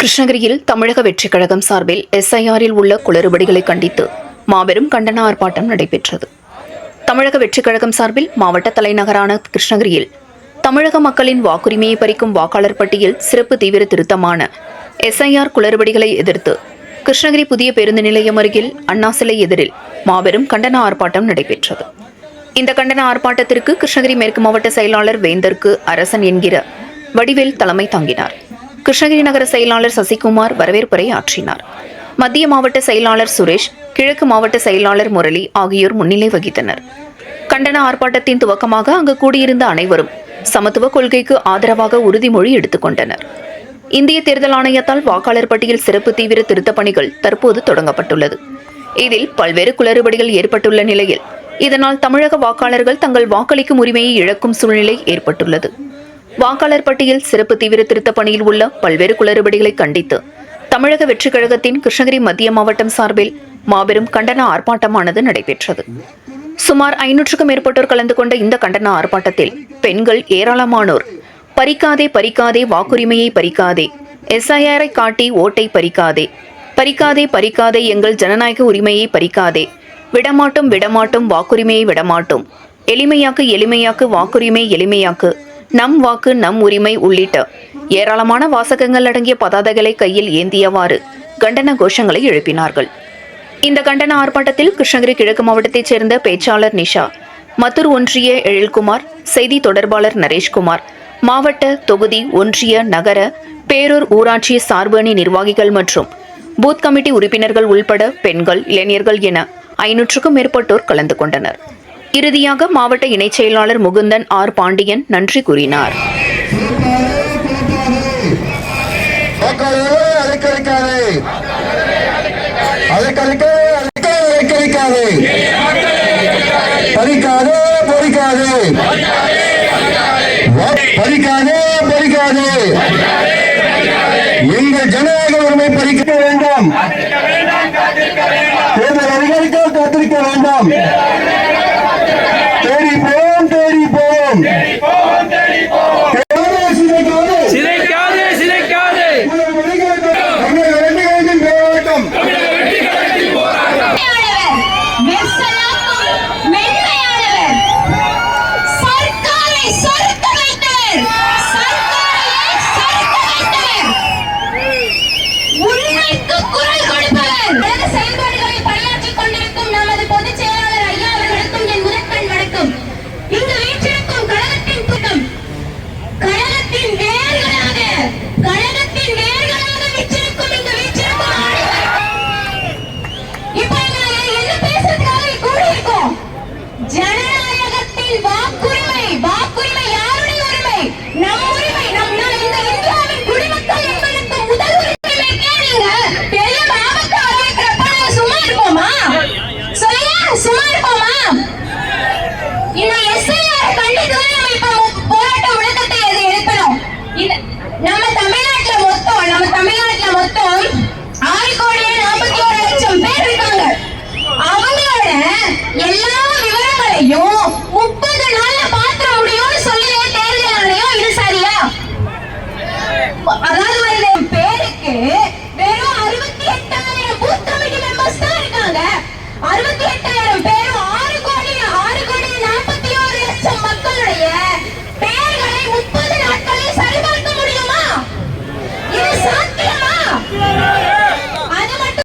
கிருஷ்ணகிரியில் தமிழக வெற்றிக் கழகம் சார்பில் எஸ்ஐஆரில் உள்ள குளறுபடிகளை கண்டித்து மாபெரும் கண்டன ஆர்ப்பாட்டம் நடைபெற்றது. தமிழக வெற்றிக் கழகம் சார்பில் மாவட்ட தலைநகரான கிருஷ்ணகிரியில் தமிழக மக்களின் வாக்குரிமையை பறிக்கும் வாக்காளர் பட்டியல் சிறப்பு தீவிர திருத்தமான எஸ்ஐஆர் குளறுபடிகளை எதிர்த்து கிருஷ்ணகிரி புதிய பேருந்து நிலையம் அருகில் அண்ணா சிலை எதிரில் மாபெரும் கண்டன ஆர்ப்பாட்டம் நடைபெற்றது. இந்த கண்டன ஆர்ப்பாட்டத்திற்கு கிருஷ்ணகிரி மேற்கு மாவட்ட செயலாளர் வேந்தர்க்கு அரசன் என்கிற வடிவேல் தலைமை தாங்கினார். கிருஷ்ணகிரி நகர செயலாளர் சசிகுமார் வரவேற்புரை ஆற்றினார். மத்திய மாவட்ட செயலாளர் சுரேஷ் கிழக்கு மாவட்ட செயலாளர் முரளி ஆகியோர் முன்னிலை வகித்தனர். கண்டன ஆர்ப்பாட்டத்தின் துவக்கமாக அங்கு கூடியிருந்த அனைவரும் சமத்துவ கொள்கைக்கு ஆதரவாக உறுதிமொழி எடுத்துக்கொண்டனர் இந்திய தேர்தல் ஆணையத்தால் வாக்காளர் பட்டியல் சிறப்பு தீவிர திருத்தப் பணிகள் தற்போது தொடங்கப்பட்டுள்ளது. இதில் பல்வேறு குளறுபடிகள் ஏற்பட்டுள்ள நிலையில் இதனால் தமிழக வாக்காளர்கள் தங்கள் வாக்களிக்கும் உரிமையை இழக்கும் சூழ்நிலை ஏற்பட்டுள்ளது. வாக்காளர் பட்டியல் சிறப்பு தீவிர திருத்தப் பணியில் உள்ள பல்வேறு குளறுபடிகளை கண்டித்து தமிழக வெற்றிக் கழகத்தின் கிருஷ்ணகிரி மத்திய மாவட்டம் சார்பில் மாபெரும் கண்டன ஆர்ப்பாட்டமானது நடைபெற்றது. சுமார் ஐநூற்றுக்கும் மேற்பட்டோர் கலந்து கொண்ட இந்த கண்டன ஆர்ப்பாட்டத்தில் பெண்கள் ஏராளமானோர். பறிக்காதே பறிக்காதே வாக்குரிமையை பறிக்காதே எஸ்ஐஆரை காட்டி ஓட்டை பறிக்காதே பறிக்காதே பறிக்காதே எங்கள் ஜனநாயக உரிமையை பறிக்காதே விடமாட்டோம் விடமாட்டோம் வாக்குரிமையை விடமாட்டோம் எளிமையாக்கு எளிமையாக்கு வாக்குரிமை எளிமையாக்கு நம் வாக்கு நம் உரிமை உள்ளிட்ட ஏராளமான வாசகங்கள் அடங்கிய பதாதைகளை கையில் ஏந்தியவாறு கண்டன கோஷங்களை எழுப்பினார்கள். இந்த கண்டன ஆர்ப்பாட்டத்தில் கிருஷ்ணகிரி கிழக்கு மாவட்டத்தைச் சேர்ந்த பேச்சாளர் நிஷா மத்தூர் ஒன்றிய எழில்குமார் செய்தி தொடர்பாளர் நரேஷ்குமார் மாவட்ட தொகுதி ஒன்றிய நகர பேரூர் ஊராட்சி சார்பு அணி நிர்வாகிகள் மற்றும் பூத் கமிட்டி உறுப்பினர்கள் உள்பட பெண்கள் இளைஞர்கள் என ஐநூற்றுக்கும் மேற்பட்டோர் கலந்து கொண்டனர். இறுதியாக மாவட்ட இணைச் செயலாளர் முகுந்தன் ஆர் பாண்டியன் நன்றி கூறினார். வாக்காளர்களை அலைக்கழிக்காதே. அலைக்கழிக்க அலைக்க அலைக்கழிக்காதே. பறிக்காதே பொறிக்காதே. வா- பறிக்காதே. எங்கள் ஜனநாயக உரிமை பறிக்க வேண்டாம். தேர்தல் அதிகாரிகள் காத்திருக்க வேண்டாம். একদম গোড়ায় করে ফেলেন എല്ലാ